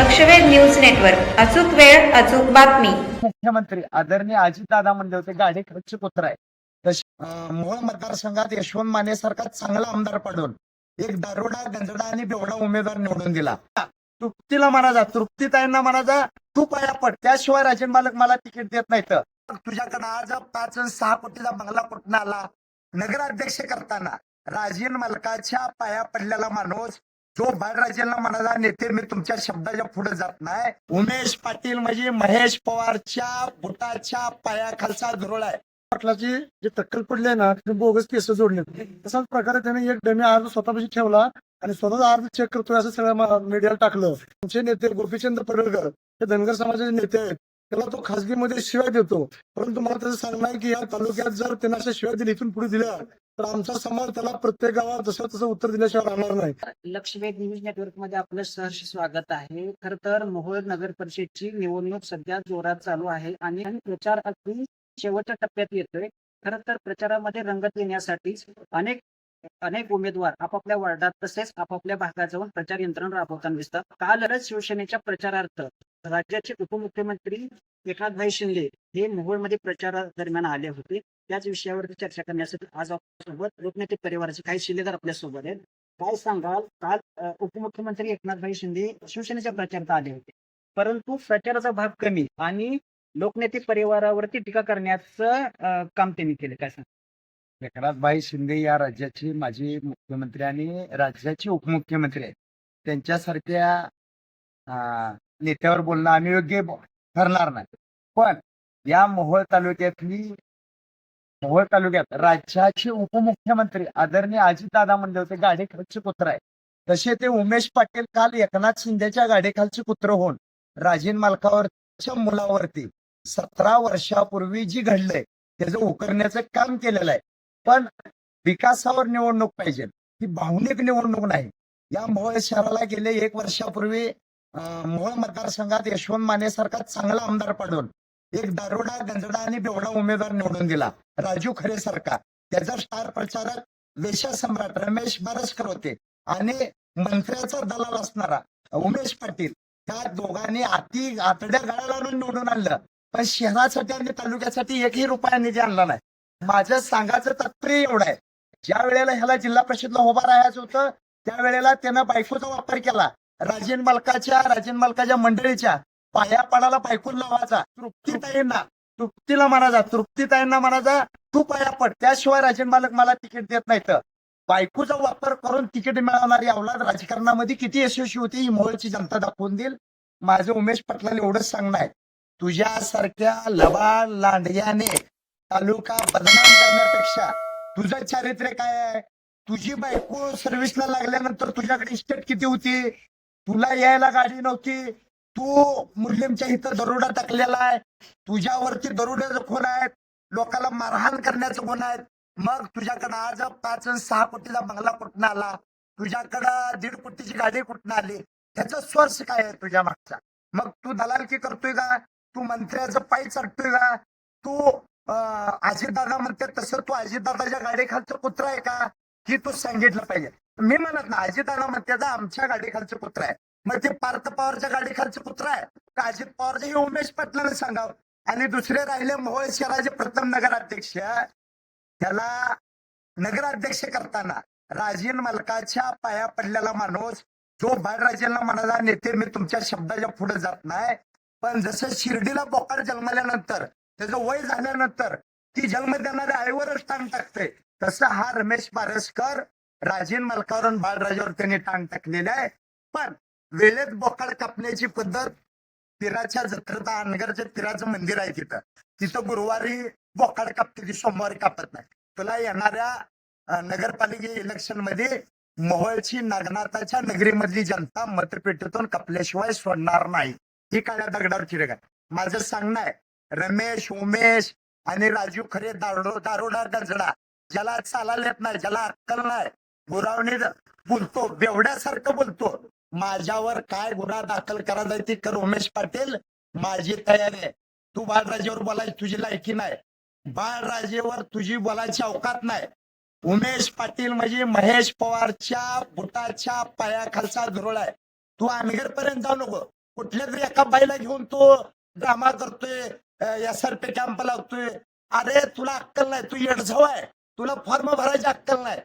लक्षवेध news network. अचूक वेळ अचूक बातमी. मुख्यमंत्री आदरणीय अजितदादा म्हणले होते. गाडी खर्च पुत्र आहे तशी मतदारसंघात यशवंत माने सारखा चांगला आमदार पडून एक दारोडा गंजडा आणि बेवडा उमेदवार निवडून दिला. तृप्तीला म्हणाजा तृप्तीताईंना म्हणाजा तू पाया पड. त्याशिवाय राजन मालक मला तिकीट देत नाही तर तुझ्याकडे आज पाच सहा कोटीचा बंगला कुठून आला? नगराध्यक्ष करताना राजीन मालकाच्या पाया पडलेला माणूस जो बाळराजेंना म्हणाला नेते मी तुमच्या शब्दाच्या पुढे जात नाही. उमेश पाटील म्हणजे महेश पवारच्या बुटाच्या पायाखालचा धुरळ आहे. पाटलाची जे टक्कल पडले ना ते बोगस केस जोडले. तसाच प्रकारे त्याने एक डमी अर्ज स्वतःपाशी ठेवला आणि स्वतःचा अर्ज चेक करतोय असं सगळ्या मीडियाला टाकलं. तुमचे नेते गोपीचंद पडळकर हे धनगर समाजाचे नेते आहेत. त्याला तो खासगीमध्ये शिवाय देतो. परंतु मला त्याचं सांगणं आहे की या तालुक्यात जर त्यांना अशा शिवाय दिली इथून पुढे दिल्या तर आमचा समाज त्याला प्रत्येक गावात जसं तसं उत्तर दिल्याशिवाय राहणार नाही. लक्षवेध न्यूज नेटवर्कमध्ये आपलं सहर्ष स्वागत आहे. खर तर मोहोळ नगर परिषदची निवडणूक सध्या जोरात चालू आहे आणि प्रचार अगदी शेवटच्या टप्प्यात येतोय. खर तर प्रचारामध्ये रंगत येण्यासाठी अनेक अनेक उमेदवार आपापल्या वार्डात तसेच आपापल्या भागात जाऊन प्रचार यंत्रणा राबवताना दिसतात. कालच शिवसेनेच्या प्रचारार्थ राज्याचे उपमुख्यमंत्री एकनाथभाई शिंदे हे मोहोळमध्ये प्रचारादरम्यान आले होते. त्याच विषयावर चर्चा करण्यासाठी आज आपल्यासोबत लोकनेते परिवाराचे काही शिलेदार आपल्यासोबत आहेत. काय सांगाल? काल उपमुख्यमंत्री एकनाथभाई शिंदे शिवसेनेच्या प्रचारात आले होते. परंतु प्रचाराचा भाग कमी आणि लोकनेते परिवारावरती टीका करण्याचं काम त्यांनी केलं. काय सांग एकनाथभाई शिंदे या राज्याचे माजी मुख्यमंत्री आणि राज्याचे उपमुख्यमंत्री आहेत. त्यांच्यासारख्या नेत्यावर बोलणं आम्ही योग्य ठरणार नाही. पण या मोहोळ तालुक्यातली मोहोळ तालुक्यात राज्याचे उपमुख्यमंत्री आदरणीय अजितदादा म्हणले होते गाडी पुत्र आहे तसे ते उमेश पाटील काल एकनाथ शिंदेच्या गाडीखालचे कुत्र होऊन राजीन मालकावरच्या मुलावरती सतरा वर्षापूर्वी जी घडलंय त्याचं उकरण्याचं काम केलेलं आहे. पण विकासावर निवडणूक पाहिजे ही भावनिक निवडणूक नाही. या मोहोळ शहराला गेले एक वर्षापूर्वी अं, मोहोळ मतदारसंघात यशवंत माने सारखा चांगला आमदार पडून एक दारोडा गंजडा आणि बेवडा उमेदवार निवडून दिला. राजू खरे सारखा त्याचा स्टार प्रचारक वेशा सम्राट रमेश बारसकर होते. आणि मंत्र्याचा दलाल असणारा उमेश पाटील. त्या दोघांनी अति आतड्या गाड्या लावून निवडून आणलं. पण शहरासाठी आणि तालुक्यासाठी एकही रुपया निधी आणला नाही. माझं सांगायचं तात्पर्य एवढं आहे. ज्या वेळेला ह्याला जिल्हा परिषदला उभा राहायचं होतं त्यावेळेला त्यानं बायकोचा वापर केला. राजेन मालकाच्या राजेन मालकाच्या मंडळीच्या पाया पडाला बायकून लावायचा. तृप्तीताईंना तृप्तीला म्हणाजा तृप्तीताईंना म्हणाजा तू पाया पड त्याशिवाय राजन मालक मला तिकीट देत नाहीत. बायकोचा वापर करून तिकीट मिळवणारी अवलाद राजकारणामध्ये किती यशस्वी होती ही मोहळची जनता दाखवून देईल. माझं उमेश पाटलाला एवढंच सांगणं आहे. तुझ्यासारख्या लबाड लांडग्याने तालुका बदनाम करण्यापेक्षा तुझं चारित्र्य काय आहे? तुझी बायको सर्व्हिसला लागल्यानंतर तुझ्याकडे इस्टेट किती होती? तुला यायला गाडी नव्हती. तू मुस्लिमच्या इथं दरोडा टाकलेला आहे. तुझ्यावरती दरोड्याचा खून आहेत लोकांना मारहाण करण्याचं गुण आहेत मग तुझ्याकडे आज पाच सहा कोटीचा बंगला कुठून आला? तुझ्याकडं दीड कोटीची गाडी कुठून आली? त्याचा सोर्स काय आहे तुझ्या मागचा? मग तू दलालकी करतोय का? तू मंत्र्याचं पाय चढतोय का? तू अं, म्हणते तसं तू अजितदादाच्या गाडीखालचं कुत्रा आहे का? ही तू सांगितलं पाहिजे. मी म्हणत ना अजितदादा म्हणते आमच्या गाडीखालचं कुत्रा आहे. मग ते पार्थ पवारच्या गाडीखालचे पुत्र आहे. का अजित हे उमेश पाटलाने सांगावं. आणि दुसरे राहिले मोहोळ शहराचे प्रथम नगराध्यक्ष. त्याला नगराध्यक्ष करताना राजीन मालकाच्या पाया पडलेला माणूस जो बाळराजेंना म्हणाला नेते मी तुमच्या शब्दाच्या पुढे जात नाही. पण जसं शिर्डीला बोकाड जन्मल्यानंतर त्याचं वय झाल्यानंतर ती जन्म देणाऱ्या आईवरच टांग टाकते. तसं हा रमेश पारसकर राजीन मलकावरून बाळराजेवर बाळराजावर त्यांनी टांग टाकलेला आहे. पण वेळेत बोकाड कापण्याची पद्धत तिराच्या जत्रेत अनगरच्या तिराचं मंदिर आहे तिथं. तिथं गुरुवारी बोकाड कापते ती सोमवारी कापत नाही. तुला येणाऱ्या नगरपालिके इलेक्शनमध्ये मोहळची नागनाथाच्या नगरीमधली जनता मतपेटीतून कापल्याशिवाय सोडणार नाही. ही काळ्या दगडावर चिरक आहे. माझं सांगणं आहे रमेश उमेश आणि राजू खरे दारो दारोडा गंजडा ज्याला चालायला येत नाही ज्याला अक्कल नाही गुरावणी बोलतो बेवड्यासारखं बोलतो. माझ्यावर काय गुन्हा दाखल करायचा ती कर उमेश पाटील माझी तयारी आहे. तू बाळराजेवर बोलायची तुझी लायकी नाही. बाळराजेवर तुझी बोलायची अवकात नाही. उमेश पाटील म्हणजे महेश पवारच्या बुटाच्या पायाखालचा धुरळ आहे. तू अनगर पर्यंत जाऊ नको. कुठल्या तरी एका बाईला घेऊन तो ड्रामा करतोय एस आर पी कॅम्प लावतोय. अरे तुला अक्कल नाही. तू येडझव आहे. तुला फॉर्म भरायची अक्कल नाही.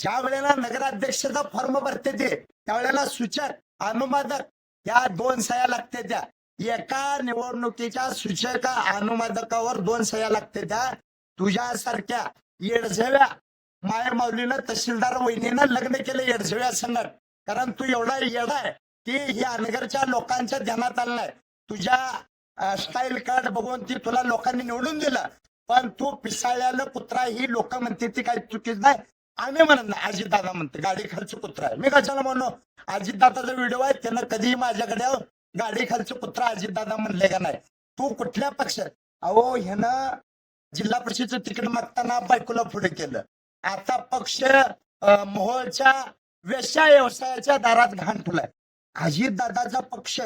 ज्या वेळेला नगराध्यक्षाचा फॉर्म भरते ते त्यावेळेला सूचक अनुमादक या दोन सह्या लागते त्या. एका निवडणुकीच्या सूचक अनुमादकावर दोन सह्या लागते त्या. तुझ्यासारख्या येडझव्या माया माऊलीनं तहसीलदार वहिनीनं लग्न केलं येडझव्या संगत कारण तू एवढा येडा आहे की या अनगरच्या लोकांच्या ध्यानात आलं नाही. तुझ्या स्टाईल कार्ड बघून ती तुला लोकांनी निवडून दिलं. पण तू पिसाळ्याला कुत्रा ही लोक म्हणते ती काही चुकीच नाही. आम्ही म्हणत नाही अजितदादा म्हणते गाडी खालचं कुत्रा आहे. मी कशाला म्हणू? अजितदादाचा व्हिडिओ आहे त्यानं कधीही माझ्याकडे गाडी खालचं अजित दादा म्हणले का नाही? तू कुठल्या पक्ष? अहो ह्यानं जिल्हा परिषदेचं तिकीट मागताना बायकोला पुढे केलं. आता पक्ष अं, मोहोळच्या वेश्या व्यवसायाच्या दारात घाण ठेवलाय. अजितदादाचा पक्ष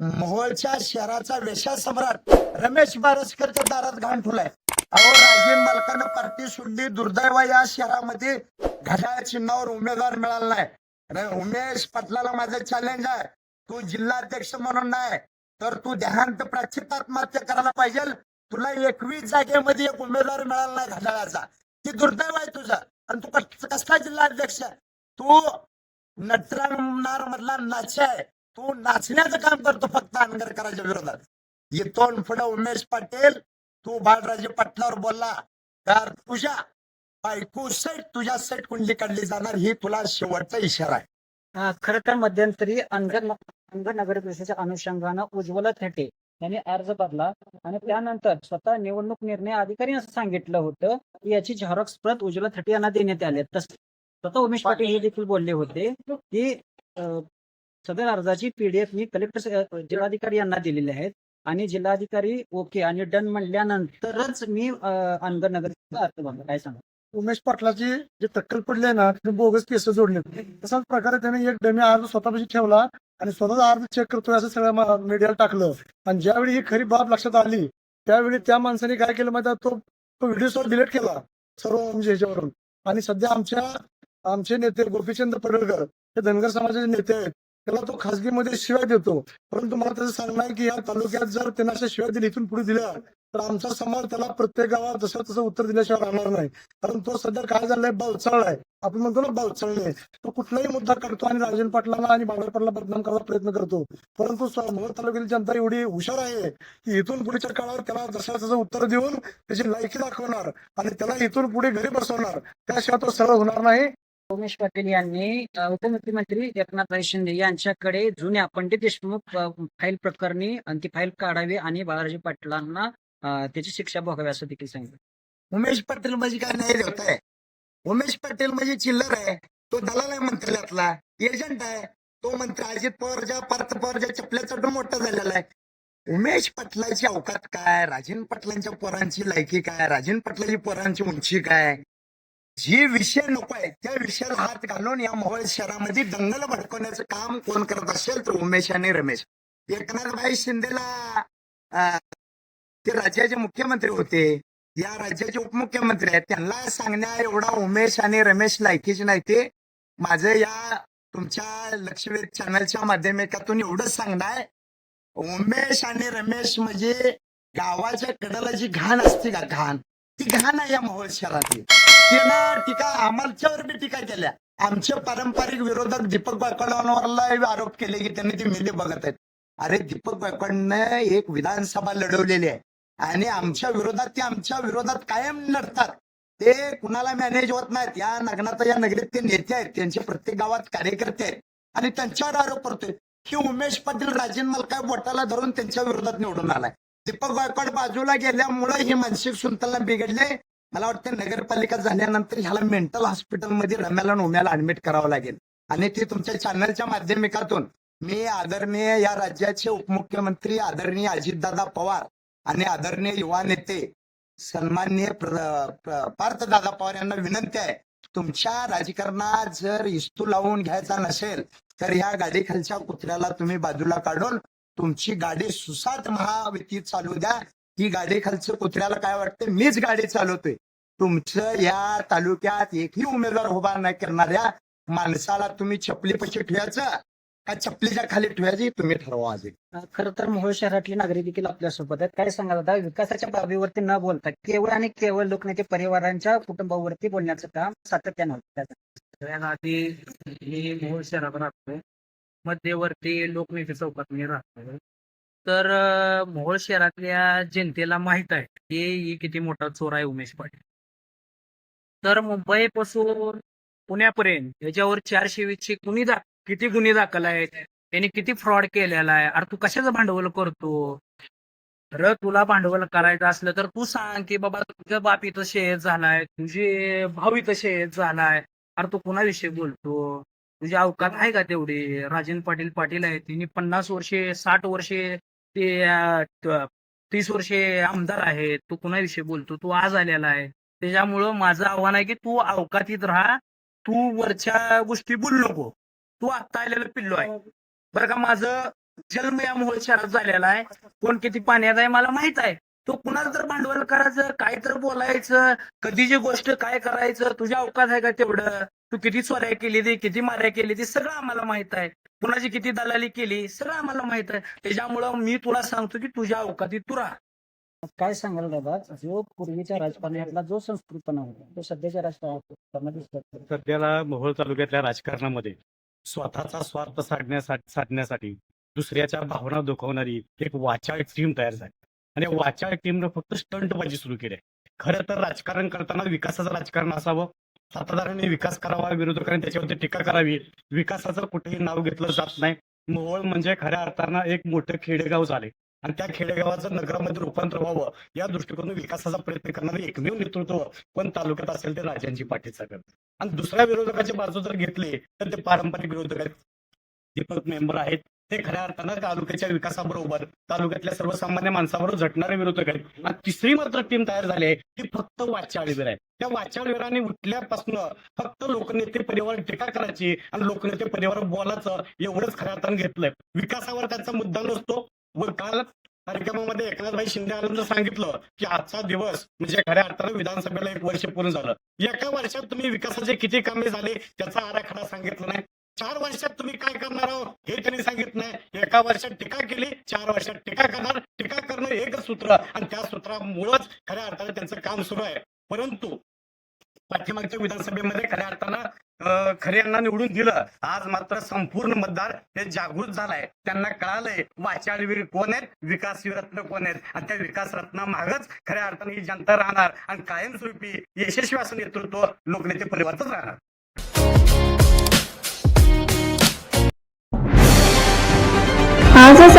मोहोळच्या शहराचा वेशा सम्राट रमेश बारसकरच्या दारात घाण ठेवलाय. अहो राजीव मालकानं पार्टी सोडली. दुर्दैव या शहरामध्ये घड्याळ चिन्हावर उमेदवार मिळाला नाही. अरे उमेश पाटलाला माझं चॅलेंज आहे. तू जिल्हाध्यक्ष म्हणून नाही तर तू देहांत प्राचित आत्महत्या करायला पाहिजे. तुला एकवीस जागेमध्ये एक उमेदवार मिळाला नाही घड्याळाचा. ती दुर्दैव आहे तुझं. आणि तू कस- कसला जिल्हाध्यक्ष आहे? तू नटरांनार मधला नाच आहे. तू नाचण्याचं काम करतो फक्त आंबेडकरांच्या विरोधात. इथून पुढे उमेश पाटील तू बाळराजे पटलावर बोलला. तर तुझ्या बायको सेट तुझ्या सेट कुंडली काढली जाणार ही तुला शेवटचा इशारा आहे. खर तर मध्यंतरी अंगण अंगण नगर परिषदेच्या अनुषंगानं उज्ज्वला थेटे यांनी अर्ज भरला आणि त्यानंतर स्वतः निवडणूक निर्णय अधिकारी असं सांगितलं होतं की याची झेरॉक्स प्रत उज्ज्वला थेटे यांना देण्यात आली. तस स्वतः उमेश पाटील हे देखील बोलले होते की अं, सदर अर्जाची पीडीएफ मी कलेक्टर जिल्हाधिकारी यांना दिलेली आहेत आणि जिल्हाधिकारी ओके आणि डन म्हणल्यानंतरच मी अं, नगर काय सांगा उमेश पाटलाची जे टक्कल पडले ना तिथे बोगस केस जोडले तसाच प्रकारे त्याने एक डमी अर्ज स्वतःपाशी ठेवला आणि स्वतःचा अर्ज चेक करतोय असं सगळं मीडियाला टाकलं. आणि ज्यावेळी ही खरी बाब लक्षात आली त्यावेळी त्या माणसाने काय केलं माहिती तो तो व्हिडिओ सॉट डिलीट केला सर्व म्हणजे ह्याच्यावरून. आणि सध्या आमच्या आमचे नेते गोपीचंद पडळकर हे धनगर समाजाचे नेते आहेत. त्याला तो खासगीमध्ये शिवाय देतो. परंतु मला त्याचं सांगणं आहे की या तालुक्यात जर त्यांना अशा शिवाय दिली इथून पुढे दिल्या तर आमचा समाज त्याला प्रत्येक गावात जसं तसं उत्तर दिल्याशिवाय राहणार नाही. कारण तो सध्या काय झालाय? बावचाळ आहे. आपण म्हणतो ना बावचाळणे तो कुठलाही मुद्दा करतो आणि राजन पाटलाला आणि बाबर पाटला बदनाम करायचा प्रयत्न करतो. परंतु स्व- मोहोळ तालुक्यातील जनता एवढी हुशार आहे की इथून पुढच्या काळात त्याला जसं तसं उत्तर देऊन त्याची लायकी दाखवणार आणि त्याला इथून पुढे घरी बसवणार त्याशिवाय तो सरळ होणार नाही. उमेश पाटील यांनी उपमुख्यमंत्री एकनाथ शिंदे यांच्याकडे जुन्या पंडित देशमुख फाईल प्रकरणी ती फाईल काढावी आणि बाळाजी पाटलांना त्याची शिक्षा भोगावी असं देखील सांगितलं. उमेश पाटील म्हणजे काय नाही आहे उमेश पाटील म्हणजे चिल्लर आहे. तो दलाल आहे मंत्रालयातला. एजंट आहे. तो मंत्री अजित पवारच्या पार्थ पवारच्या चपल्या चढून मोठा झालेला आहे. उमेश पाटलाची अवकात काय? राजन पाटलांच्या पोरांची लायकी काय? राजन पाटलाची पोरांची उंची काय? जे विषय नको आहे त्या विषयाला हात घालून या मोहोळ शहरामध्ये दंगल भडकवण्याचं काम कोण करत असेल तर उमेश आणि रमेश. एकनाथभाई शिंदेला ते राज्याचे मुख्यमंत्री होते. या राज्याचे उपमुख्यमंत्री आहेत. त्यांना सांगण्या एवढा उमेश आणि रमेश लायकीचे नाही ते. माझं या तुमच्या लक्षवेध चॅनलच्या माध्यमिकातून एवढंच सांगणार उमेश आणि रमेश म्हणजे गावाच्या कडाला जी घाण असते का घाण? ती घाण आहे या मोहोळ शहरातली. त्यानं टीका आमच्यावर बी टीका केल्या. आमचे पारंपरिक विरोधक दीपक बायकवाडांवरला आरोप केले की त्यांनी ती मिली बघत आहेत. अरे दीपक बायकवाडनं एक विधानसभा लढवलेली आहे. आणि आमच्या विरोधात ते आमच्या विरोधात कायम लढतात. ते कुणाला मॅनेज होत नाहीत. या नगनात या नगरीत ते नेते आहेत. त्यांचे प्रत्येक गावात कार्यकर्ते आहेत. आणि त्यांच्यावर आरोप करतोय. की उमेश पाटील राजेन मलका बोटाला धरून त्यांच्या विरोधात निवडून आलाय. दीपक गायकवाड बाजूला गेल्यामुळे हे मानसिक संतुलन बिघडले मला वाटतं नगरपालिका झाल्यानंतर ह्याला मेंटल हॉस्पिटलमध्ये रम्याला नोम्याला ऍडमिट करावं लागेल. आणि ते तुमच्या चॅनलच्या माध्यमिकातून मी आदरणीय या राज्याचे उपमुख्यमंत्री आदरणीय अजितदादा पवार आणि आदरणीय युवा नेते सन्माननीय पार्थदादा पवार यांना विनंती आहे तुमच्या राजकारणात जर इस्तू लावून घ्यायचा नसेल तर ह्या गाडीखालच्या कुत्र्याला तुम्ही बाजूला काढून तुमची गाडी सुसाट महाविती चालू द्या. ही गाडी खालच्या कुत्र्याला काय वाटतं मीच गाडी चालवतोय. तुमचं या तालुक्यात एकही उमेदवार उभा नाही करणाऱ्या माणसाला तुम्ही छपली पशी ठेवायचं का चपलीच्या खाली ठेवायची? तुम्ही ठरवा आधी. खरं तर मोहोळ शहरातली नागरिक देखील आपल्यासोबत आहेत. काय सांगाल आता? विकासाच्या बाबीवरती न बोलता केवळ आणि केवळ लोकनेते परिवारांच्या कुटुंबावरती बोलण्याचं काम सातत्यानं होतं. सगळ्यात आधी मी मोहोळ शहरात राहतोय मध्यवर्ती लोकनेते चौकात मी राहतोय. तर मोहोळ शहरातल्या जनतेला माहीत आहे की किती मोठा चोर आहे उमेश पाटील. तर मुंबईपासून पुण्यापर्यंत याच्यावर चारशे वीसचे गुन्हे दाख किती गुन्हे दाखल आहेत? त्यांनी किती फ्रॉड केलेला आहे? अरे तू कशाचं भांडवल करतो? तर तुला भांडवल करायचं असलं तर तू सांग की बाबा तुझं बाप इथं शेत झालाय तुझे भाऊ इथं शेत झालाय. अरे तू कोणाविषयी बोलतो? तुझी अवकात आहे का तेवढी? राजेंद्र पाटील पाटील आहे तिने पन्नास वर्षे साठ वर्षे ते अं, त- तीस वर्षे आमदार आहेत तू कुणाविषयी बोलतो? तू आज आलेला आहे. त्याच्यामुळं माझं आव्हान आहे की तू अवकातीत राहा. तू वरच्या गोष्टी बोलू नको. तू आत्ता आलेलं पिल्लो आहे. बरं का माझं जन्म या मोहोळ शहरात झालेला आहे. कोण किती पाण्यात आहे मला माहीत आहे. तो कुणाला तर भांडवल करायचं काय तर बोलायचं कधीची गोष्ट काय करायचं तुझ्या अवकात आहे का तेवढं? तू किती चोऱ्या केली ती किती माऱ्या केली ती सगळं आम्हाला माहीत आहे. कुणाची किती दलाली केली सगळं आम्हाला माहीत आहे त्याच्यामुळं मी तुला सांगतो की तुझ्या अवकातीत तू राहा काय सांगाल दादा जो पूर्वीच्या राजकारणातला जो संस्कृतपणा होता तो सध्याच्या राजकारणात दिसत. सध्याला मोहोळ तालुक्यातल्या राजकारणामध्ये स्वतःचा स्वार्थ साधण्यासाठी साधण्यासाठी दुसऱ्याच्या भावना दुखवणारी एक वाचाळ टीम तयार झाली आणि वाचाळ टीमनं फक्त स्टंटबाजी सुरू केली आहे. खरं तर राजकारण करताना विकासाचं राजकारण असावं सातत्याने विकास करावा विरोधकांनी त्याच्यावरती टीका करावी. विकासाचं कुठेही नाव घेतलं जात नाही. मोहोळ म्हणजे खऱ्या अर्थानं एक मोठं खेडेगाव झाले. आणि त्या खेडेगावाचं नगरामध्ये रूपांतर व्हावं या दृष्टिकोनातून विकासाचा प्रयत्न करणारे एकमेव नेतृत्व पण तालुक्यात असेल ते राजांची पाठीचा साहेब आणि दुसऱ्या विरोधकाची बाजू जर घेतली तर ते पारंपरिक विरोधक आहेत. दीपक मेंबर आहेत. ते खऱ्या अर्थानं तालुक्याच्या विकासाबरोबर तालुक्यातल्या सर्वसामान्य माणसाबरोबर झटणारे विरोधक आहेत. आणि तिसरी मात्र टीम तयार झाली आहे ती फक्त वाचाळवीर आहे. त्या वाचाळवीरांनी उठल्यापासून फक्त लोकनेते परिवार टीका करायची आणि लोकनेते परिवार बोलायचं एवढंच खऱ्या अर्थानं घेतलंय. विकासावर त्यांचा मुद्दा नसतो. व काल कार्यक्रमामध्ये एकनाथभाई शिंदे आनंद सांगितलं की आजचा दिवस म्हणजे खऱ्या अर्थानं विधानसभेला एक वर्ष पूर्ण झालं. एका वर्षात तुम्ही विकासाचे किती कामे झाले त्याचा आराखडा सांगितला नाही. चार वर्षात तुम्ही काय करणार आहोत? हे त्यांनी सांगितलं. एका वर्षात टीका केली चार वर्षात टीका करणार. टीका करणं एकच सूत्र आणि त्या सूत्रामुळंच खऱ्या अर्थानं त्यांचं काम सुरू आहे. परंतु पाठीमागच्या विधानसभेमध्ये खऱ्या अर्थानं खरे यांना निवडून दिलं. आज मात्र संपूर्ण मतदार हे जागृत झालाय. त्यांना कळालंय वाचाळवीर कोण आहेत? विकासवीर रत्न कोण आहेत? आणि त्या विकास रत्ना मागच खऱ्या अर्थाने ही जनता राहणार. आणि कायमस्वरूपी यशस्वी असं नेतृत्व लोकनेते परिवारच राहणार.